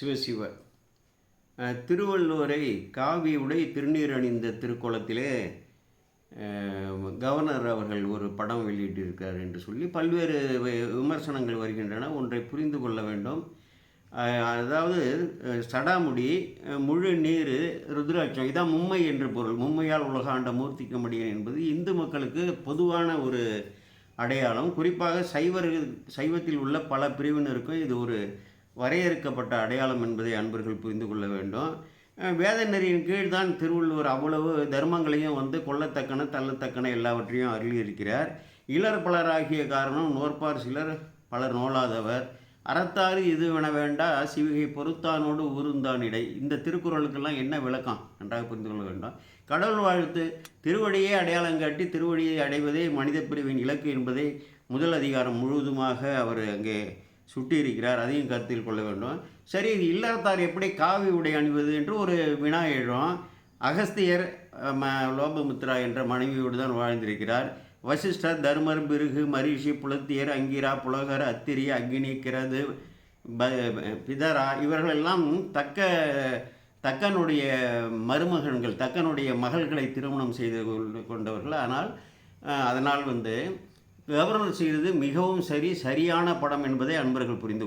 சிவசிவ திருவள்ளுவரை காவி உடை திருநீர் அணிந்த திருக்கோலத்திலே கவர்னர் அவர்கள் ஒரு படம் வெளியிட்டிருக்கார் என்று சொல்லி பல்வேறு விமர்சனங்கள் வருகின்றன. ஒன்றை புரிந்து கொள்ள வேண்டும். அதாவது சடாமுடி முழு நீர் ருத்ராட்சம் இதான் மும்மை என்று பொருள். மும்மையால் உலகாண்ட மூர்த்திக்க முடியும் என்பது இந்து மக்களுக்கு பொதுவான ஒரு அடையாளம். குறிப்பாக சைவர்கள் சைவத்தில் உள்ள பல பிரிவினருக்கும் இது ஒரு வரையறுக்கப்பட்ட அடையாளம் என்பதை அன்பர்கள் புரிந்து கொள்ள வேண்டும். வேத நெறியின் கீழ் தான் திருவள்ளுவர் அவ்வளவு தர்மங்களையும் வந்து கொல்லத்தக்கன தள்ளத்தக்கன எல்லாவற்றையும் அருளியிருக்கிறார். இளர் பலராகிய காரணம் நோற்பார் சிலர் பலர் நோலாதவர் அறத்தாறு இது என வேண்டா சிவிகை பொறுத்தானோடு ஊருந்தான் இடை. இந்த திருக்குறளுக்கெல்லாம் என்ன விளக்கம்? நன்றாக புரிந்து கொள்ள வேண்டும். கடவுள் வாழ்த்து திருவடியே அடையாளம் காட்டி திருவடியை அடைவதே மனித பிரிவின் இலக்கு என்பதை முதல் அதிகாரம் முழுவதுமாக அவர் அங்கே சுட்டியிருக்கிறார் அதையும் கருத்தில் கொள்ள வேண்டும். சரி இது இல்லறத்தார் எப்படி காவி உடை அணிவது என்று ஒரு வினா எழும் அகஸ்தியர் ம- லோபமுத்ரா என்ற மனைவியோடு தான் வாழ்ந்திருக்கிறார். வசிஷ்டர் தர்மர் பிருகு மரிஷி புலத்தியர் அங்கிரா புலகர் அத்திரி அக்னி கிரது ப- பிதரா இவர்களெல்லாம் தக்க தக்கனுடைய மருமகன்கள் தக்கனுடைய மகள்களை திருமணம் செய்து கொண்டு- கொண்டவர்கள். ஆனால் அதனால் வந்து கவர்னர் செய்தது மிகவும் சரி சரியான படம் என்பதை அன்பர்கள் புரிந்து